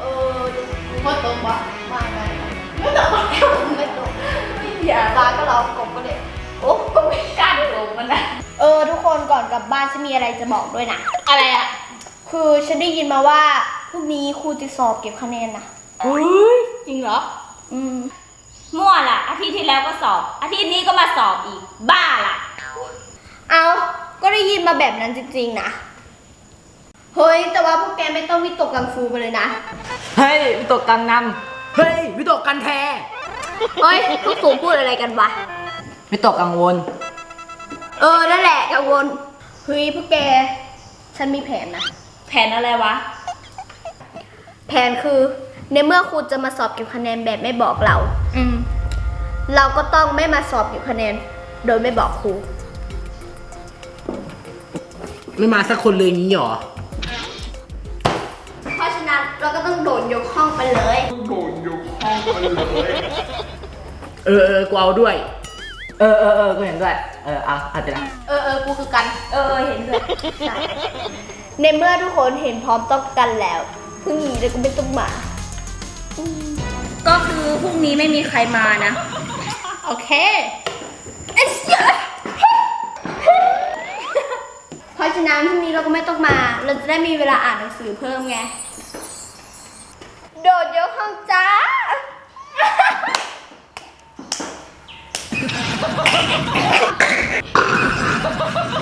เออว่ตรงปะว่าไงไม่ตรงไม่ตรงไม่อย่าฟ้าก็ร้องกบก็เลยโอ้ก็ไม่กล้าตรงมันนะเออ ทุกคนก่อนกลับบ้านฉันมีอะไรจะบอกด้วยนะ อะไรอะ คือฉันได้ยินมาว่าพรุ่งนี้ครูจะสอบเก็บคะแนนนะเฮ้ยจริงเหรอ อืมมั่วล่ะ อาทิตย์ที่แล้วก็สอบ อาทิตย์นี้ก็มาสอบอีก บ้าล่ะ เอาก็ได้ยินมาแบบนั้นจริงๆนะ เฮ้ย แต่ว่าพวกแกไม่ต้องวิตกกังฟูไปเลยนะ เฮ้ยวิตกกังนำเฮ้ยวิตกกันแทเฮ้ยพวกสูงพูดอะไรกันวะ วิตกกังวล เออ นั่นแหละกังวล เฮ้ยพวกแก ฉันมีแผนนะ แผนอะไรวะ แผนคือ ในเมื่อครูจะมาสอบเก็บคะแนนแบบไม่บอกเรา อืม เราก็ต้องไม่มาสอบเก็บคะแนน โดยไม่บอกครู ไม่มาสักคนเลยงี้หรอ เราก็ต้องโดนยกห้องไปเลยเออเออกูเอาด้วย เออเออเออกูเห็นด้วย เออเอาเอาไปละเออเออกูคือกันเออเห็นด้วยใช่ในเมื่อทุกคนเห็นพร้อมต้องกันแล้วพรุ่งนี้เราก็ไม่ต้องมา ก็คือพรุ่งนี้ไม่มีใครมานะ โอเคเอ้ยเสียเพราะฉะนั้นพรุ่งนี้เราก็ไม่ต้องมา เราจะได้มีเวลาอ่านหนังสือเพิ่มไง โดดยกห้องจ้าไปไ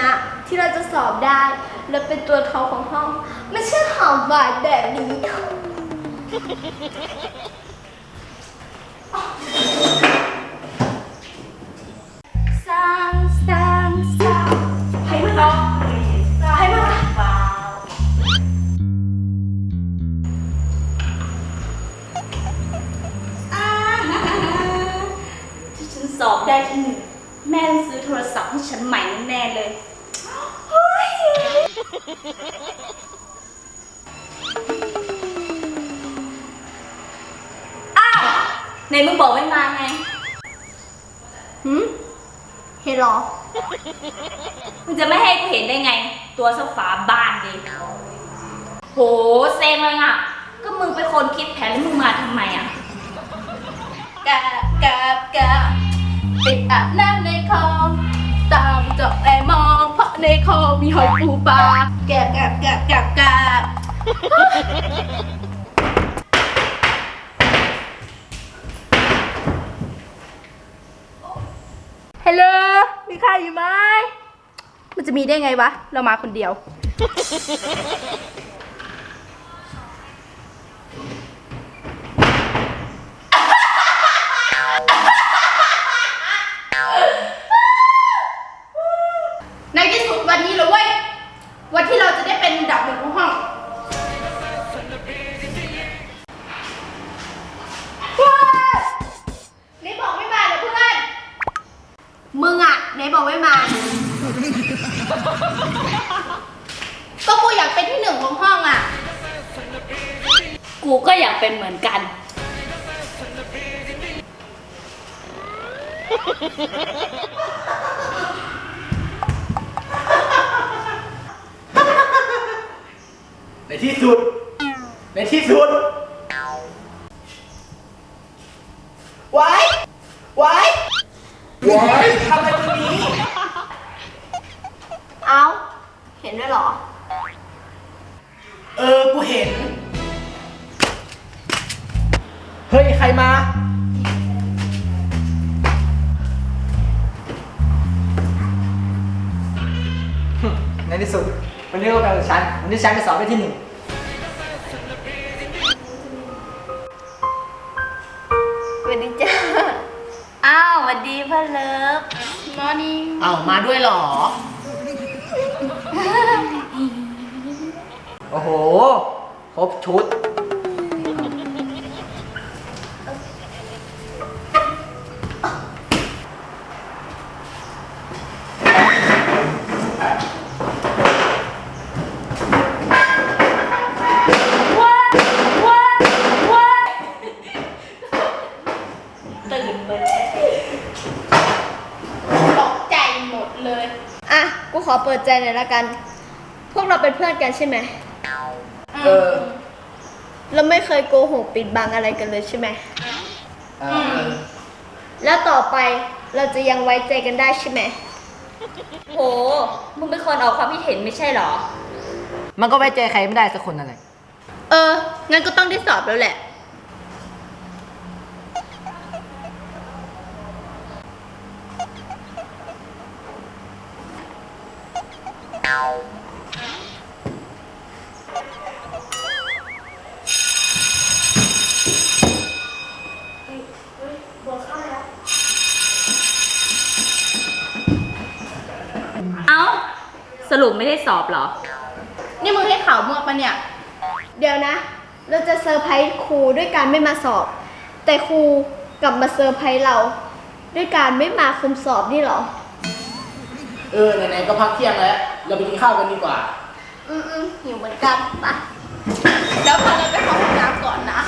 นะที่เราจะสอบได้ และเป็นตัวทองของห้อง ไม่ใช่หอมหวานแบบนี้ อ้าวไหนมึงบอกไม่มาไงหืมเฮรอ มึงจะไม่ให้กูเห็นได้ไง ตัวสฝาบ้านดิโหเซ็งเลยอะ ก็มึงเป็นคนคิดแผนแล้วมึงมาทำไมอะกะกะกะติดอาบน้ำในคลอง คอมีหอยปูปลาแกะกะกะกะกะฮัลโหลมีใครอยู่ไหมมันจะมีได้ไงวะ เรามาคนเดียว ด้เป็นอันดับหนึ่งของห้องเพื่อนไหนบอกไม่มาเหรอเพื่อน มึงอะไหนบอกไม่มา ก็กูอยากเป็นที่หนึ่งของห้องอะกูก็อยากเป็นเหมือนกัน ใน ที่สุด ในที่สุดไว้ไว้ไว้ทำอะไรตรงนี้ เอาเห็นด้วยเหรอ เออ กูเห็น เฮ้ย ใครมา ในที่สุดวันนี้ก็เป็นของฉันวันนี้ฉันจะสอบได้ที่หนึ่ง ดีพ่อเลิฟ morning อ้าวมาด้วยเหรอ โอ้โห ครบชุด เลย อะ กู ขอเปิดใจหน่อยละกัน พวกเราเป็นเพื่อนกันใช่ไหม เออ เราไม่เคยโกหกปิดบังอะไรกันเลยใช่ไหม เออแล้วต่อไปเราจะยังไว้ใจกันได้ใช่ไหม โห มึงเป็นคนออกความคิดเห็นไม่ใช่เหรอ มันก็ไว้ใจใครไม่ได้สักคนอะไรเออ งั้นก็ต้องได้สอบแล้วแหละ รุปไม่ได้สอบหรอ นี่มึงให้ข่าวมั่วปะเนี่ย เดี๋ยวนะ เราจะเซอร์ไพรส์ครูด้วยการไม่มาสอบ แต่ครูกลับมาเซอร์ไพรส์เรา ด้วยการไม่มาคุมสอบนี่หรอ เออไหนๆก็พักเที่ยงแล้ว เราไปกินข้าวกันดีกว่า อืมอืมหิวเหมือนกันปะแล้วพาเราไปเข้ห้องน้ำก่อนนะ